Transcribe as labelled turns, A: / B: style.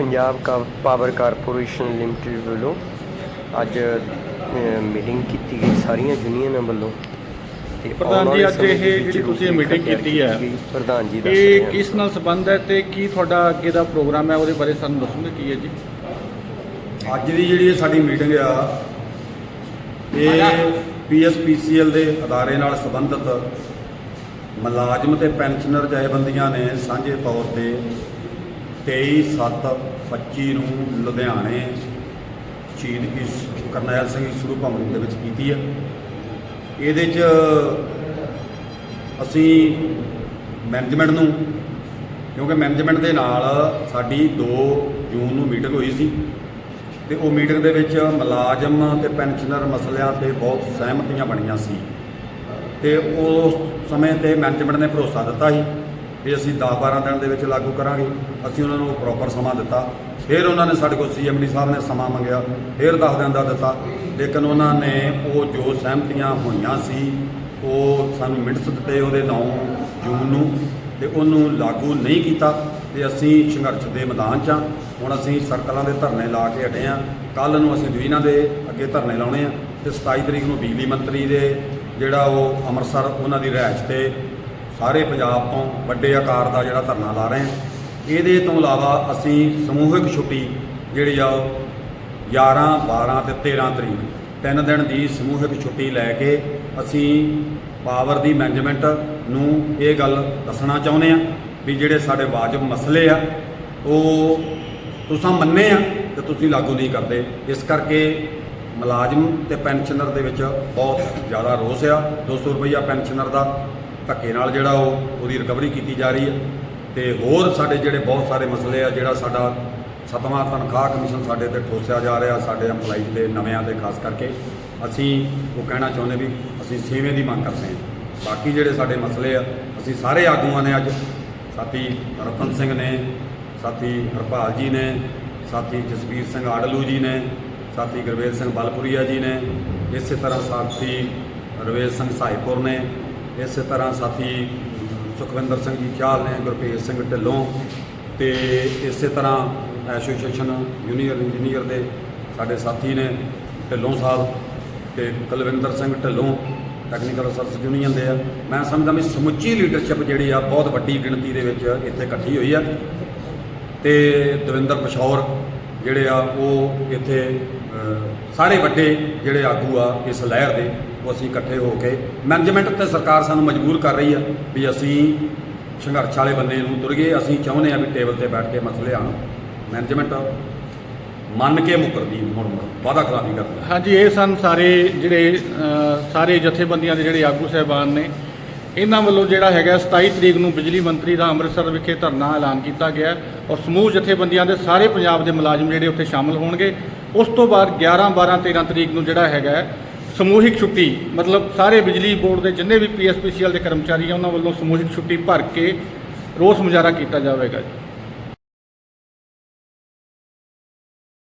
A: ਪੰਜਾਬ ਕਾ- power corporation limited ਵੱਲੋਂ ਅੱਜ ਮੀਟਿੰਗ ਕੀਤੀ ਗਈ ਸਾਰੀਆਂ ਯੂਨੀਅਨਾਂ ਵੱਲੋਂ। ਤੇ
B: ਪ੍ਰਧਾਨ ਜੀ, ਅੱਜ ਇਹ
A: ਦੇ
B: ਜਿਹੜੀ ਤੁਸੀਂ ਮੀਟਿੰਗ ਕੀਤੀ ਹੈ।
A: ਪ੍ਰਧਾਨ ਜੀ ਦੱਸ
B: ਇਹ ਕਿਸ ਨਾਲ ਸੰਬੰਧ ਹੈ ਤੇ ਕੀ ਤੁਹਾਡਾ ਅੱਗੇ ਦਾ ਪ੍ਰੋਗਰਾਮ ਹੈ ਉਹਦੇ ਬਾਰੇ ਸਾਨੂੰ ਦੱਸੋਗੇ ਕੀ ਹੈ ਜੀ?
C: ਅੱਜ ਦੀ ਜਿਹੜੀ ਸਾਡੀ ਮੀਟਿੰਗ ਆ ਇਹ ਪੀਐਸਪੀਸੀਐਲ ਦੇ ਅਦਾਰੇ ਨਾਲ ਸੰਬੰਧਿਤ ਮੁਲਾਜ਼ਮ ਤੇ ਪੈਨਸ਼ਨਰ ਜਥੇਬੰਦੀਆਂ ਨੇ ਸਾਂਝੇ ਤੌਰ ਤੇ 23/7/25 ਨੂੰ ਲੁਧਿਆਣੇ ਸ਼ਹੀਦ ਕੀ ਕਰਨੈਲ ਸਿੰਘ ਸ਼ੁਰੂ ਭਵਨ ਦੇ ਵਿੱਚ ਕੀਤੀ ਹੈ ਇਹਦੇ 'ਚ ਅਸੀਂ ਮੈਨੇਜਮੈਂਟ ਨੂੰ, ਕਿਉਂਕਿ ਮੈਨੇਜਮੈਂਟ ਦੇ ਨਾਲ ਸਾਡੀ 2 ਜੂਨ ਨੂੰ ਮੀਟਿੰਗ ਹੋਈ ਸੀ ਤੇ ਉਹ ਮੀਟਿੰਗ ਦੇ ਵਿੱਚ ਮੁਲਾਜ਼ਮ ਤੇ ਪੈਨਸ਼ਨਰ ਮਸਲਿਆਂ ਤੇ ਬਹੁਤ ਸਹਿਮਤੀਆਂ ਬਣੀਆਂ ਸੀ ਤੇ ਉਸ ਸਮੇਂ ਤੇ ਮੈਨੇਜਮੈਂਟ ਨੇ ਭਰੋਸਾ ਦਿੱਤਾ ਸੀ ਵੀ ਅਸੀਂ 10-12 ਦਿਨ ਦੇ ਵਿੱਚ ਲਾਗੂ ਕਰਾਂਗੇ। ਅਸੀਂ ਉਹਨਾਂ ਨੂੰ ਪ੍ਰੋਪਰ ਸਮਾਂ ਦਿੱਤਾ। ਫਿਰ ਉਹਨਾਂ ਨੇ ਸਾਡੇ ਕੋਲ ਸੀਐਮਡੀ ਸਾਹਿਬ ਨੇ ਸਮਾਂ ਮੰਗਿਆ। ਫਿਰ 10 ਦਿਨ ਦਾ ਦਿੱਤਾ। ਲੇਕਿਨ ਉਹਨਾਂ ਨੇ ਉਹ ਜੋ ਸਹਿਮਤੀਆਂ ਹੋਈਆਂ ਸੀ, ਉਹ ਸਾਨੂੰ ਮਿੰਟਸ ਦਿੱਤੇ ਉਹਦੇ 9 ਜੂਨ ਨੂੰ ਤੇ ਉਹਨੂੰ ਲਾਗੂ ਨਹੀਂ ਕੀਤਾ। ਤੇ ਅਸੀਂ ਸੰਘਰਸ਼ ਦੇ ਮੈਦਾਨ 'ਚ ਹਾਂ। ਹੁਣ ਅਸੀਂ ਸਰਕਲਾਂ ਦੇ ਧਰਨੇ ਲਾ ਕੇ ਹਟੇ ਹਾਂ। ਕੱਲ ਨੂੰ ਅਸੀਂ ਡਿਵੀਜ਼ਨਾਂ ਦੇ ਅੱਗੇ ਧਰਨੇ ਲਾਉਣੇ ਆ। ਤੇ 27 ਤਰੀਕ ਨੂੰ ਬਿਜਲੀ ਮੰਤਰੀ ਦੇ ਜਿਹੜਾ ਉਹ ਅੰਮ੍ਰਿਤਸਰ ਉਹਨਾਂ ਦੀ ਰਿਹਾਇਸ਼ ਤੇ ਸਾਰੇ ਪੰਜਾਬ ਤੋਂ ਵੱਡੇ ਆਕਾਰ ਦਾ ਜਿਹੜਾ ਧਰਨਾ ਲਾ ਰਹੇ ਹਾਂ। ਇਹਦੇ ਤੋਂ ਇਲਾਵਾ ਅਸੀਂ ਸਮੂਹਿਕ ਛੁੱਟੀ ਜਿਹੜੀ ਆ ਉਹ 11 12 ਤੇ 13 ਤਰੀਕ, ਤਿੰਨ ਦਿਨ ਦੀ ਸਮੂਹਿਕ ਛੁੱਟੀ ਲੈ ਕੇ ਅਸੀਂ ਪਾਵਰ ਦੀ ਮੈਨੇਜਮੈਂਟ ਨੂੰ ਇਹ ਗੱਲ ਦੱਸਣਾ ਚਾਹੁੰਦੇ ਆ ਵੀ ਜਿਹੜੇ ਸਾਡੇ ਵਾਜਬ ਮਸਲੇ ਆ, ਉਹ ਤੁਸੀਂ ਮੰਨੇ ਆ ਤੇ ਤੁਸੀਂ ਲਾਗੂ ਨਹੀਂ ਕਰਦੇ। ਇਸ ਕਰਕੇ ਮੁਲਾਜ਼ਮ ਤੇ ਪੈਨਸ਼ਨਰ ਦੇ ਵਿੱਚ ਬਹੁਤ ਜ਼ਿਆਦਾ ਰੋਸ ਆ। 200 ਰੁਪਈਆ ਪੈਨਸ਼ਨਰ ਦਾ ਧੱਕੇ ਨਾਲ ਜਿਹੜਾ ਉਹ ਉਹਦੀ ਰਿਕਵਰੀ ਕੀਤੀ ਜਾ ਰਹੀ ਹੈ ਤੇ ਹੋਰ ਸਾਡੇ ਜਿਹੜੇ ਬਹੁਤ ਸਾਰੇ ਮਸਲੇ ਆ, ਜਿਹੜਾ ਸਾਡਾ ਸਤਵਾਂ ਤਨਖਾਹ ਕਮਿਸ਼ਨ ਸਾਡੇ ਤੇ ਠੋਸਿਆ ਜਾ ਰਿਹਾ, ਸਾਡੇ EMPLOYEES ਦੇ ਨਵਿਆਂ ਦੇ ਖਾਸ ਕਰਕੇ ਅਸੀਂ ਉਹ ਕਹਿਣਾ ਚਾਹੁੰਦੇ ਵੀ ਅਸੀਂ ਛੇਵੇਂ ਦੀ ਮੰਗ ਕਰਦੇ ਹਾਂ। ਬਾਕੀ ਜਿਹੜੇ ਸਾਡੇ ਮਸਲੇ ਆ, ਅਸੀਂ ਸਾਰੇ ਆਗੂਆਂ ਨੇ ਅੱਜ, ਸਾਥੀ ਰਤਨ ਸਿੰਘ ਨੇ, ਸਾਥੀ ਹਰਪਾਲ ਜੀ ਨੇ, ਸਾਥੀ ਜਸਵੀਰ ਸਿੰਘ ਆੜਲੂ ਜੀ ਨੇ, ਸਾਥੀ ਗੁਰਵੇਲ ਸਿੰਘ ਬਲਪੁਰੀਆ ਜੀ ਨੇ, ਇਸੇ ਤਰ੍ਹਾਂ ਸਾਥੀ ਰਵੇਲ ਸਿੰਘ ਸਾਈਪੁਰ ਨੇ ਇਸੇ ਤਰ੍ਹਾਂ ਸਾਥੀ ਸੁਖਵਿੰਦਰ ਸਿੰਘ ਜੀ ਚਾਲ ਨੇ, ਗੁਰਪ੍ਰੀਤ ਸਿੰਘ ਢਿੱਲੋਂ ਤੇ ਇਸੇ ਤਰ੍ਹਾਂ ਐਸੋਸੀਏਸ਼ਨ ਜੂਨੀਅਰ ਇੰਜੀਨੀਅਰ ਦੇ ਸਾਡੇ ਸਾਥੀ ਨੇ ਢਿੱਲੋਂ ਸਾਹਿਬ ਤੇ Kulwinder Singh Dhillon technical research union ਦੇ ਆ। ਮੈਂ ਸਮਝਦਾ ਵੀ ਸਮੁੱਚੀ ਲੀਡਰਸ਼ਿਪ ਜਿਹੜੀ ਆ, ਬਹੁਤ ਵੱਡੀ ਗਿਣਤੀ ਦੇ ਵਿੱਚ ਇੱਥੇ ਇਕੱਠੀ ਹੋਈ ਆ। ਤੇ ਦਵਿੰਦਰ ਪਸ਼ੌਰ ਜਿਹੜੇ ਆ, ਉਹ ਇੱਥੇ ਸਾਰੇ ਵੱਡੇ ਜਿਹੜੇ ਆਗੂ ਆ ਇਸ ਲਹਿਰ ਦੇ। ਉਹ ਅਸੀਂ ਇਕੱਠੇ ਹੋ ਕੇ ਮੈਨੇਜਮੈਂਟ ਤੇ ਸਰਕਾਰ ਸਾਨੂੰ ਮਜਬੂਰ ਕਰ ਰਹੀ ਆ ਵੀ ਅਸੀਂ ਸੰਘਰਸ਼ ਵਾਲੇ ਬੰਦੇ ਨੂੰ ਤੁਰ ਗਏ, ਅਸੀਂ ਚਾਹੁੰਦੇ ਆ ਵੀ ਟੇਬਲ ਤੇ ਬੈਠ ਕੇ ਮਸਲੇ ਆਣ ਮੈਨੇਜਮੈਂਟ ਮੰਨ ਕੇ ਮੁਕਰਦੀ ਮੁੜ ਮੁੜ ਵਾਦਾ ਖਿਲਾਫੀ ਕਰਦੀ
B: ਹਾਂਜੀ, ਇਹ ਸਨ ਸਾਰੇ ਜਿਹੜੇ ਸਾਰੇ ਜਥੇਬੰਦੀਆਂ ਦੇ ਜਿਹੜੇ ਆਗੂ ਸਹਿਬਾਨ ਨੇ। ਇਹਨਾਂ ਵੱਲੋਂ ਜਿਹੜਾ ਹੈਗਾ 27 ਤਰੀਕ ਨੂੰ ਬਿਜਲੀ ਮੰਤਰੀ ਦਾ ਅੰਮ੍ਰਿਤਸਰ ਵਿਖੇ ਧਰਨਾ ਐਲਾਨ ਕੀਤਾ ਗਿਆ ਔਰ ਸਮੂਹ ਜਥੇਬੰਦੀਆਂ ਦੇ ਸਾਰੇ ਪੰਜਾਬ ਦੇ ਮੁਲਾਜ਼ਮ ਜਿਹੜੇ ਉੱਥੇ ਸ਼ਾਮਲ ਹੋਣਗੇ। ਉਸ ਤੋਂ ਬਾਅਦ 11 12 13 ਤਰੀਕ ਨੂੰ ਜਿਹੜਾ ਹੈਗਾ ਸਮੂਹਿਕ ਛੁੱਟੀ, ਮਤਲਬ ਸਾਰੇ ਬਿਜਲੀ ਬੋਰਡ ਦੇ ਜਿੰਨੇ ਵੀ ਪੀਐਸਪੀਸੀਐਲ ਦੇ ਕਰਮਚਾਰੀ ਆ, ਉਹਨਾਂ ਵੱਲੋਂ ਸਮੂਹਿਕ ਛੁੱਟੀ ਭਰ ਕੇ ਰੋਸ ਮੁਜ਼ਾਹਰਾ ਕੀਤਾ ਜਾਵੇਗਾ ਜੀ।